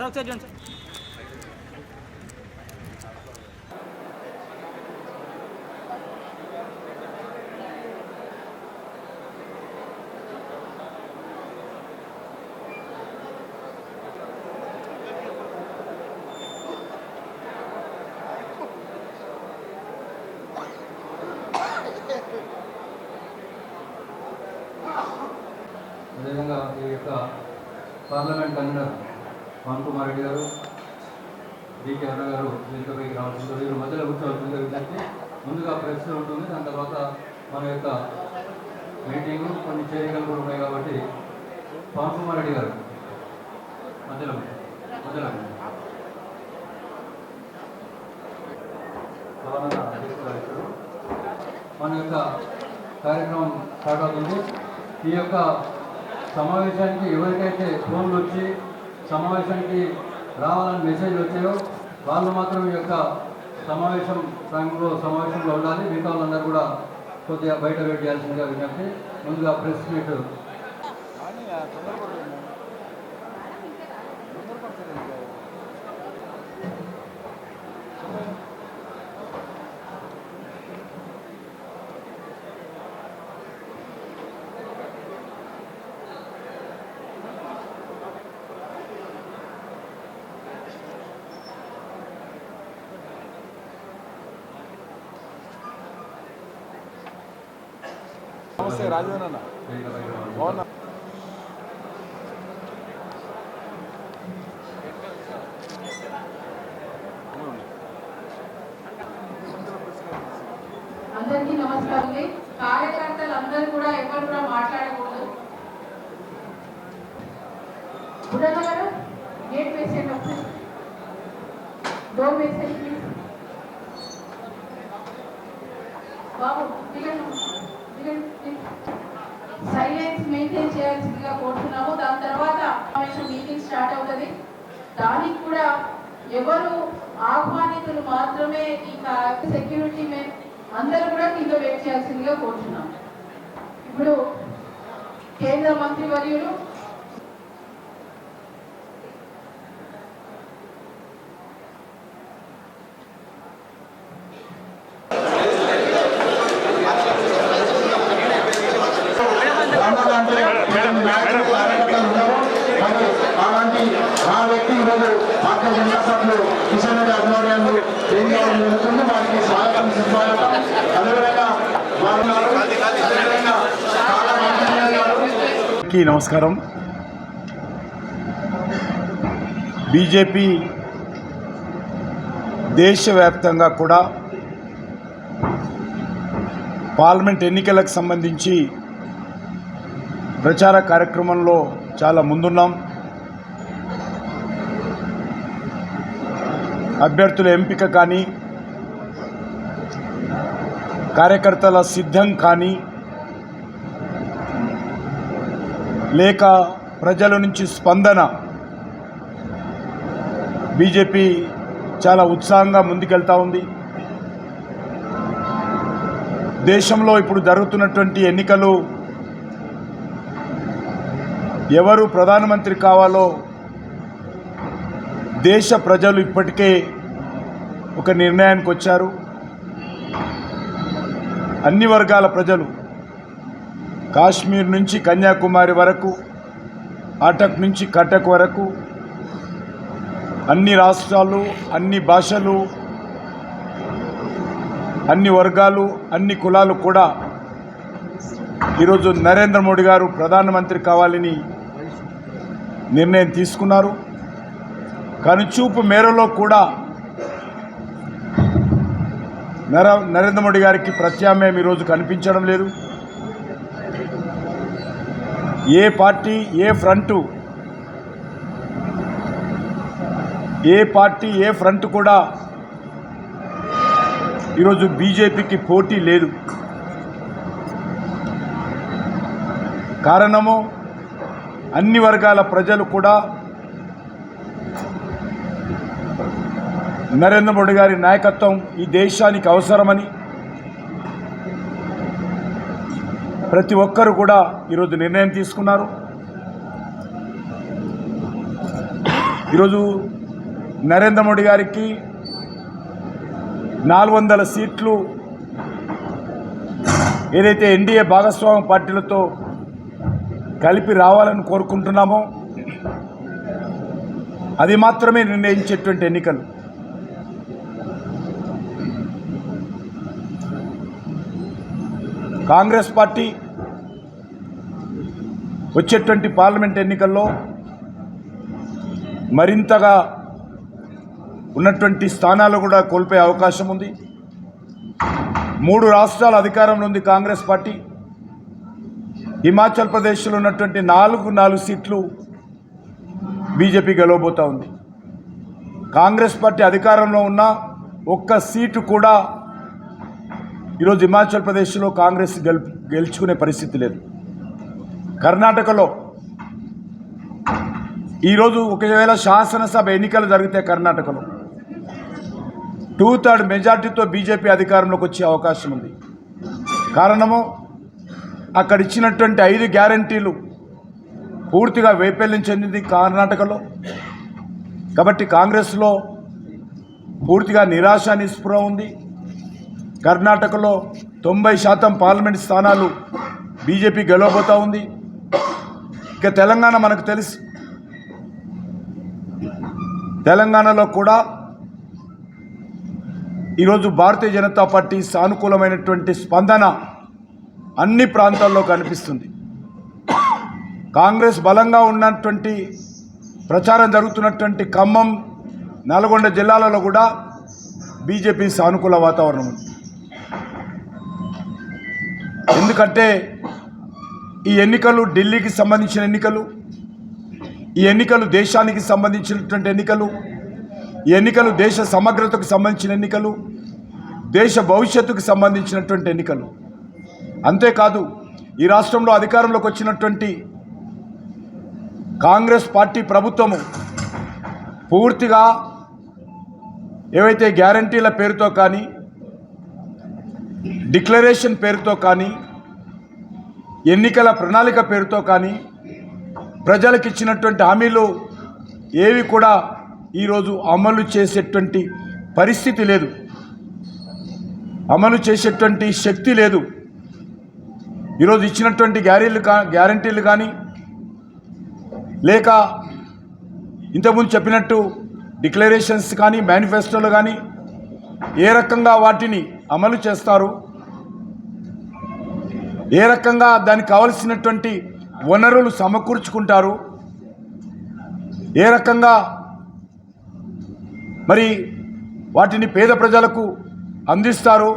Sir ఒకసారి చూడండి sir అదేవిధంగా ఈ యొక్క parliament convener Pavan Kumar Reddy garu D K గారు వేదికపైకి రావాల్సింది వీరు మధ్యలో కూర్చోవాల్సింది విజ్ఞప్తి. ముందుగా ప్రెస్ ఉంటుంది దాని తర్వాత మన యొక్క మీటింగ్ కొన్ని చర్యలు కూడా ఉన్నాయి కాబట్టి పవన్ కుమార్ రెడ్డి గారు మధ్యలో మధ్యలో మన యొక్క కార్యక్రమం స్టార్ట్ అవుతుంది. ఈ యొక్క సమావేశానికి ఎవరికైతే ఫోన్లు వచ్చి సమావేశానికి రావాలని మెసేజ్ వచ్చాయో వాళ్ళు మాత్రం ఈ యొక్క సమావేశం టైంలో సమావేశంలో ఉండాలి. మిగతా వాళ్ళందరూ కూడా కొద్దిగా బయట వెయిట్ చేయాల్సిందిగా విజ్ఞప్తి. ముందుగా ప్రెస్ మీట్ నమస్తే రాజవేన్ అన్న బాగున్నా. అందరికీ నమస్కారం. కార్యకర్తలు అందరూ కూడా ఎవరు కూడా మాట్లాడకూడదు. బుడన్న గారు గేట్ వేసేయండి ఒకసారి డోర్ వేసేయండి. ప్లీజ్ బాబు దిగండి దిగండి ప్లీజ్ సైలెన్స్ మెయింటైన్ చేయాల్సిందిగా కోరుతున్నాము దాని తర్వాత మీటింగ్ స్టార్ట్ అవుతుంది దానికి కూడా ఎవరు ఆహ్వానితులు మాత్రమే ఈ సెక్యూరిటీ మెన్ అందరూ కూడా కింద వెయిట్ చేయాల్సిందిగా కోరుతున్నాం ఇప్పుడు కేంద్ర మంత్రి వర్యులు రామాలంటే ఏదైనా నాయకులు, కార్యకర్తలు ఉన్నారో, మరి అలాంటి ఆ వ్యక్తి ఈరోజు భారతీయ జనతా పార్టీలో కిషన్ రెడ్డి ఆధ్వర్యంలో చేయడం జరుగుతుంది వారికి స్వాగతం సుస్వాగతం అదేవిధంగా వారు ఉన్నారు. అదేవిధంగా చాలా మంది గారు అందరికీ నమస్కారం. బీజేపీ దేశవ్యాప్తంగా కూడా పార్లమెంట్ ఎన్నికలకు సంబంధించి ప్రచార కార్యక్రమంలో చాలా ముందున్నాం. అభ్యర్థుల ఎంపిక కానీ కార్యకర్తల సిద్ధం కానీ లేక ప్రజల నుంచి స్పందన. బీజేపీ చాలా ఉత్సాహంగా ముందుకెళ్తా ఉంది. దేశంలో ఇప్పుడు జరుగుతున్నటువంటి ఎన్నికలు ఎవరు ప్రధానమంత్రి కావాలో దేశ ప్రజలు ఇప్పటికే ఒక నిర్ణయానికి వచ్చారు. అన్ని వర్గాల ప్రజలు కాశ్మీర్ నుంచి కన్యాకుమారి వరకు అటక్ నుంచి కటక్ వరకు అన్ని రాష్ట్రాలు అన్ని భాషలు అన్ని వర్గాలు అన్ని కులాలు కూడా ఈరోజు నరేంద్ర మోడీ గారు ప్రధానమంత్రి కావాలని నిర్ణయం తీసుకున్నారు. కనుచూపు మేరలో కూడా నర నరేంద్ర మోడీ గారికి ప్రత్యామ్నాయం ఈరోజు కనిపించడం లేదు. ఏ పార్టీ ఏ ఫ్రంటు ఏ పార్టీ ఏ ఫ్రంట్ కూడా ఈరోజు బీజేపీకి పోటీ లేదు. కారణము అన్ని వర్గాల ప్రజలు కూడా నరేంద్ర మోడీ గారి నాయకత్వం ఈ దేశానికి అవసరమని ప్రతి ఒక్కరు కూడా ఈరోజు నిర్ణయం తీసుకున్నారు. ఈరోజు నరేంద్ర మోడీ గారికి నాలుగు వందల సీట్లు ఏదైతే ఎన్డీఏ భాగస్వామ్య పార్టీలతో కలిపి రావాలని కోరుకుంటున్నామో అది మాత్రమే నిర్ణయించేటువంటి ఎన్నికలు. కాంగ్రెస్ పార్టీ వచ్చేటువంటి పార్లమెంట్ ఎన్నికల్లో మరింతగా ఉన్నటువంటి స్థానాలు కూడా కోల్పోయే అవకాశం ఉంది. మూడు రాష్ట్రాల అధికారంలో ఉంది కాంగ్రెస్ పార్టీ. హిమాచల్ ప్రదేశ్లో ఉన్నటువంటి నాలుగు నాలుగు సీట్లు బీజేపీ గెలవబోతూ ఉంది. కాంగ్రెస్ పార్టీ అధికారంలో ఉన్న ఒక్క సీటు కూడా ఈరోజు హిమాచల్ ప్రదేశ్లో కాంగ్రెస్ గెలు గెలుచుకునే పరిస్థితి లేదు. కర్ణాటకలో ఈరోజు ఒకవేళ శాసనసభ ఎన్నికలు జరిగితే కర్ణాటకలో టూ థర్డ్ మెజార్టీతో బీజేపీ అధికారంలోకి వచ్చే అవకాశం ఉంది. కారణము అక్కడ ఇచ్చినటువంటి ఐదు గ్యారంటీలు పూర్తిగా వైఫల్యం చెందింది కర్ణాటకలో. కాబట్టి కాంగ్రెస్లో పూర్తిగా నిరాశ నిస్పృహ ఉంది. కర్ణాటకలో తొంభై శాతం పార్లమెంట్ స్థానాలు బీజేపీ గెలవబోతూ ఉంది. ఇక తెలంగాణ మనకు తెలుసు. తెలంగాణలో కూడా ఈరోజు భారతీయ జనతా పార్టీ సానుకూలమైనటువంటి స్పందన అన్ని ప్రాంతాల్లో కనిపిస్తుంది. కాంగ్రెస్ బలంగా ఉన్నటువంటి ప్రచారం జరుగుతున్నటువంటి ఖమ్మం నల్గొండ జిల్లాలలో కూడా బీజేపీ సానుకూల వాతావరణం ఉంది. ఎందుకంటే ఈ ఎన్నికలు ఢిల్లీకి సంబంధించిన ఎన్నికలు ఈ ఎన్నికలు దేశానికి సంబంధించినటువంటి ఎన్నికలు ఈ ఎన్నికలు దేశ సమగ్రతకు సంబంధించిన ఎన్నికలు దేశ భవిష్యత్తుకు సంబంధించినటువంటి ఎన్నికలు. అంతేకాదు ఈ రాష్ట్రంలో అధికారంలోకి వచ్చినటువంటి కాంగ్రెస్ పార్టీ ప్రభుత్వము పూర్తిగా ఏవైతే గ్యారంటీల పేరుతో కానీ డిక్లరేషన్ పేరుతో కానీ ఎన్నికల ప్రణాళిక పేరుతో కానీ ప్రజలకు ఇచ్చినటువంటి హామీలు ఏవి కూడా ఈరోజు అమలు చేసేటువంటి పరిస్థితి లేదు. అమలు చేసేటువంటి శక్తి లేదు. ఈరోజు ఇచ్చినటువంటి గ్యారీలు కా గ్యారంటీలు కానీ లేక ఇంతకుముందు చెప్పినట్టు డిక్లరేషన్స్ కానీ మేనిఫెస్టోలు కానీ ఏ రకంగా వాటిని అమలు చేస్తారు? ఏ రకంగా దానికి కావలసినటువంటి వనరులు సమకూర్చుకుంటారు? ఏ రకంగా మరి వాటిని పేద ప్రజలకు అందిస్తారు?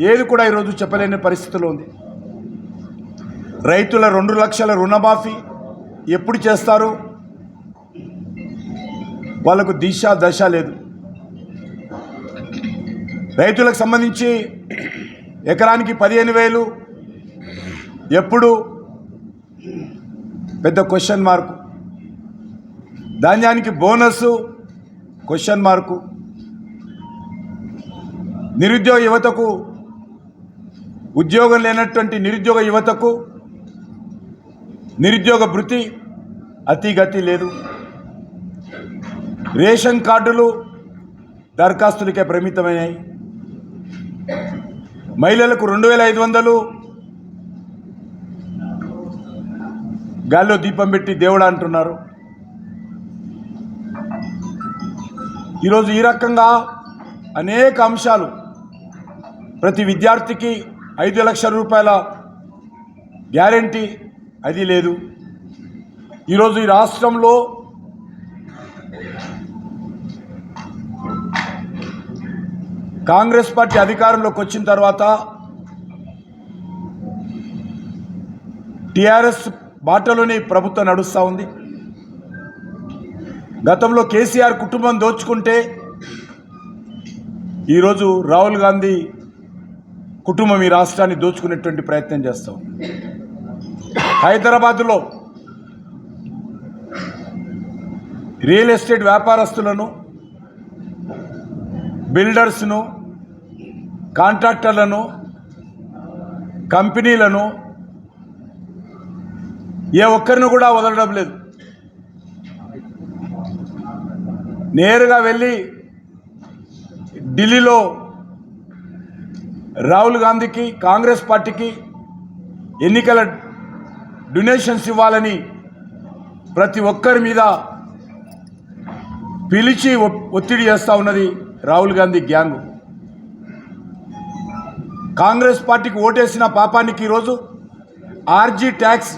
ఏది కూడా ఈరోజు చెప్పలేని పరిస్థితిలో ఉంది. రైతుల రెండు లక్షల రుణమాఫీ ఎప్పుడు చేస్తారు? వాళ్ళకు దిశ దశ లేదు. రైతులకు సంబంధించి ఎకరానికి పదిహేను వేలు ఎప్పుడు? పెద్ద క్వశ్చన్ మార్కు ధాన్యానికి బోనస్ క్వశ్చన్ మార్కు నిరుద్యోగ యువతకు ఉద్యోగం లేనటువంటి నిరుద్యోగ యువతకు నిరుద్యోగ భృతి అతిగతి లేదు. రేషన్ కార్డులు దరఖాస్తులకే పరిమితమైనాయి. మహిళలకు రెండు వేల ఐదు వందలు గాల్లో దీపం పెట్టి దేవుడు అంటున్నారు. ఈరోజు ఈ రకంగా అనేక అంశాలు ప్రతి విద్యార్థికి ఐదు లక్షల రూపాయల గ్యారంటీ అది లేదు. ఈరోజు ఈ రాష్ట్రంలో కాంగ్రెస్ పార్టీ అధికారంలోకి వచ్చిన తర్వాత టీఆర్ఎస్ బాటలోనే ప్రభుత్వం నడుస్తూ ఉంది. గతంలో కేసీఆర్ కుటుంబం దోచుకుంటే ఈరోజు రాహుల్ గాంధీ కుటుంబం ఈ రాష్ట్రాన్ని దోచుకునేటువంటి ప్రయత్నం చేస్తాం హైదరాబాదులో రియల్ ఎస్టేట్ వ్యాపారస్తులను బిల్డర్స్ను కాంట్రాక్టర్లను కంపెనీలను ఏ ఒక్కరిని కూడా వదలడం లేదు. నేరుగా వెళ్ళి ఢిల్లీలో రాహుల్ గాంధీకి కాంగ్రెస్ పార్టీకి ఎన్నికల డొనేషన్స్ ఇవ్వాలని ప్రతి ఒక్కరి మీద పిలిచి ఒత్తిడి చేస్తూ ఉన్నది రాహుల్ గాంధీ గ్యాంగ్. కాంగ్రెస్ పార్టీకి ఓటేసిన పాపానికి ఈరోజు RG tax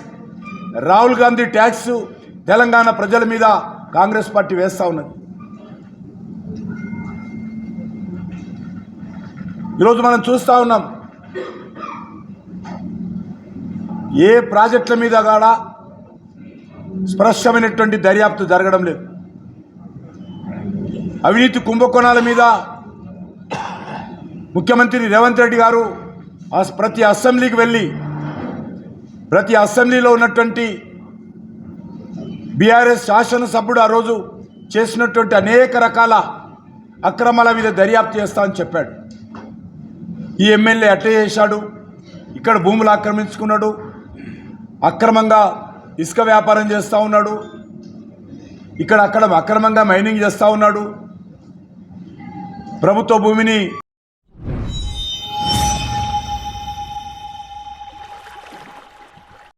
Rahul Gandhi tax Telangana ప్రజల మీద కాంగ్రెస్ పార్టీ వేస్తూ ఉన్నది. ఈరోజు మనం చూస్తూ ఉన్నాం ఏ ప్రాజెక్టుల మీద కూడా స్పష్టమైనటువంటి దర్యాప్తు జరగడం లేదు. అవినీతి కుంభకోణాల మీద ముఖ్యమంత్రి రేవంత్ రెడ్డి గారు ప్రతి అసెంబ్లీకి వెళ్ళి ప్రతి అసెంబ్లీలో ఉన్నటువంటి బీఆర్ఎస్ శాసనసభ్యుడు ఆ రోజు చేసినటువంటి అనేక రకాల అక్రమాల మీద దర్యాప్తు చేస్తామని చెప్పాడు. ఈ ఎమ్మెల్యే అట్లా చేశాడు. ఇక్కడ భూములు ఆక్రమించుకున్నాడు. అక్రమంగా ఇసుక వ్యాపారం చేస్తూ ఉన్నాడు. ఇక్కడ అక్కడ అక్రమంగా మైనింగ్ చేస్తూ ఉన్నాడు. ప్రభుత్వ భూమిని